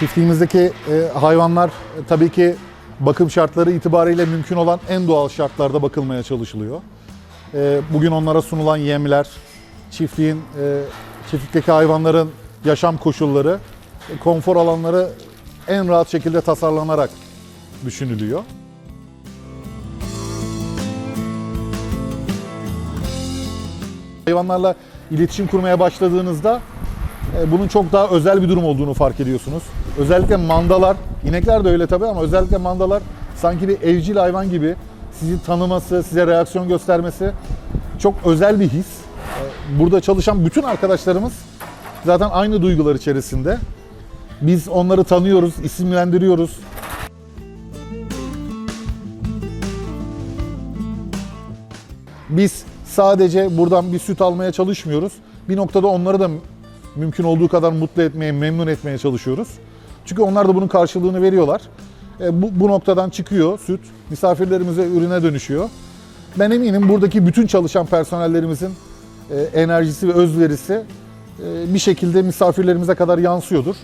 Çiftliğimizdeki e, hayvanlar e, tabii ki bakım şartları itibariyle mümkün olan en doğal şartlarda bakılmaya çalışılıyor. E, bugün onlara sunulan yemler, çiftliğin, e, çiftlikteki hayvanların yaşam koşulları, e, konfor alanları en rahat şekilde tasarlanarak düşünülüyor. Hayvanlarla iletişim kurmaya başladığınızda bunun çok daha özel bir durum olduğunu fark ediyorsunuz. Özellikle mandalar, inekler de öyle tabii ama özellikle mandalar sanki bir evcil hayvan gibi sizi tanıması, size reaksiyon göstermesi çok özel bir his. E, Burada çalışan bütün arkadaşlarımız zaten aynı duygular içerisinde. Biz onları tanıyoruz, isimlendiriyoruz. Biz sadece buradan bir süt almaya çalışmıyoruz. Bir noktada onları da mümkün olduğu kadar mutlu etmeye, memnun etmeye çalışıyoruz. Çünkü onlar da bunun karşılığını veriyorlar. E, bu, bu noktadan çıkıyor süt, misafirlerimize ürüne dönüşüyor. Ben eminim buradaki bütün çalışan personellerimizin e, enerjisi ve özverisi e, bir şekilde misafirlerimize kadar yansıyordur.